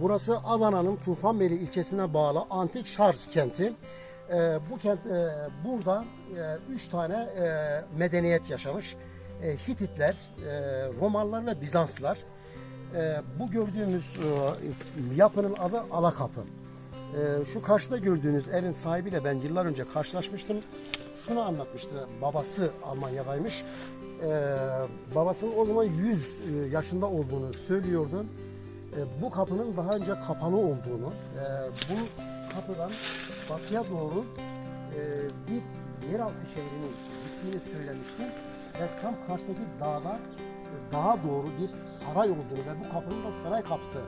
burası Adana'nın Tufanbeyli ilçesine bağlı antik Şarj kenti. Ee, bu kent e, burada e, üç tane e, medeniyet yaşamış. E, Hititler, e, Romalılar ve Bizanslılar. E, bu gördüğümüz e, yapının adı Alakapı. E, şu karşıda gördüğünüz evin sahibiyle ben yıllar önce karşılaşmıştım. Şunu anlatmıştı. Babası Almanya'daymış. E, babasının o zaman 100 e, yaşında olduğunu söylüyordu. E, bu kapının daha önce kapalı olduğunu, e, bu kapıdan batıya doğru e, bir yeraltı şehrinin gittiğini söylemişti. Ve tam karşıdaki dağda e, dağa doğru bir saray olduğunu ve bu kapının da saray kapısı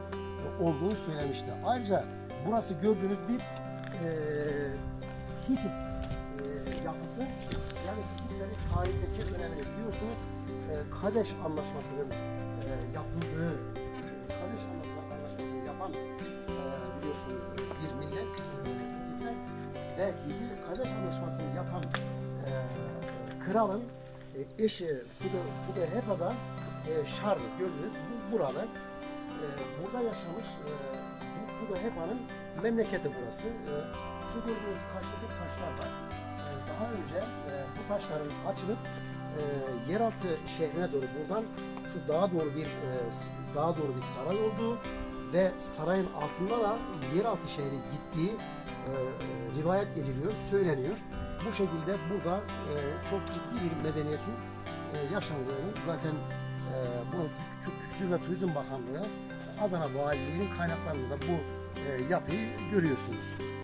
olduğunu söylemişti. Ayrıca burası gördüğünüz bir e, Hitit e, yapısı. Yani Hititlerin tarihteki önemini biliyorsunuz. E, Kadeş Anlaşması'nın e, yapıldığı, Anlaşması'nı yapan e, biliyorsunuz bir millet ve Hitit Kadeş Anlaşması'nı yapan e, kralın e, eşi Huda, Hudahepa'dan e, Şar gördünüz bu buralı. E, burada yaşamış e, bu Hudahepa'nın memleketi burası. E, şu gördüğünüz karşıdaki taşlar var. E, daha önce e, bu taşların açılıp yeraltı şehrine doğru buradan şu dağa doğru bir dağa doğru bir saray olduğu ve sarayın altında da yeraltı şehri gittiği e, e, rivayet ediliyor, söyleniyor. Bu şekilde burada e, çok ciddi bir medeniyetin e, yaşandığını zaten e, bu Kültür ve Turizm Bakanlığı Adana Valiliği'nin kaynaklarında bu e, yapıyı görüyorsunuz.